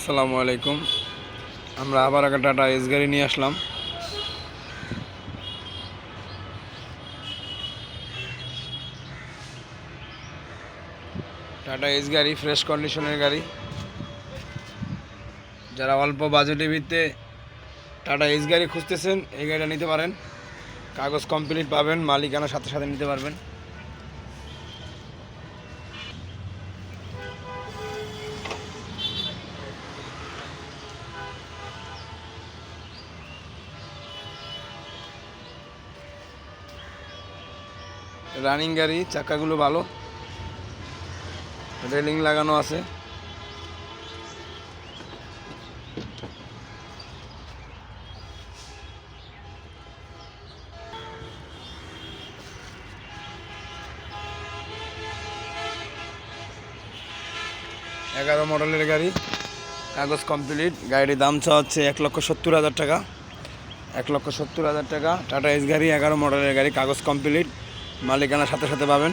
আসসালামু আলাইকুম। আমরা আবার একটা টাটা এস গাড়ি নিয়ে আসলাম। টাটা এস গাড়ি ফ্রেশ কন্ডিশনের গাড়ি। যারা অল্প বাজেটের ভিত্তিতে টাটা এস গাড়ি খুঁজতেছেন, এই গাড়িটা নিতে পারেন। কাগজ কমপ্লিট পাবেন মালিকানার সাথে সাথে নিতে পারবেন। রানিং গাড়ি, চাকাগুলো ভালো। রেলিং লাগানো আছে। এগারো মডেলের গাড়ি, কাগজ কমপ্লিট। গাড়ির দাম চা হচ্ছে এক লক্ষ সত্তর হাজার টাকা। এক লক্ষ সত্তর হাজার টাকা। টাটা এস গাড়ি, এগারো মডেলের গাড়ি, কাগজ কমপ্লিট। মালিকানার সাথে সাথে পাবেন।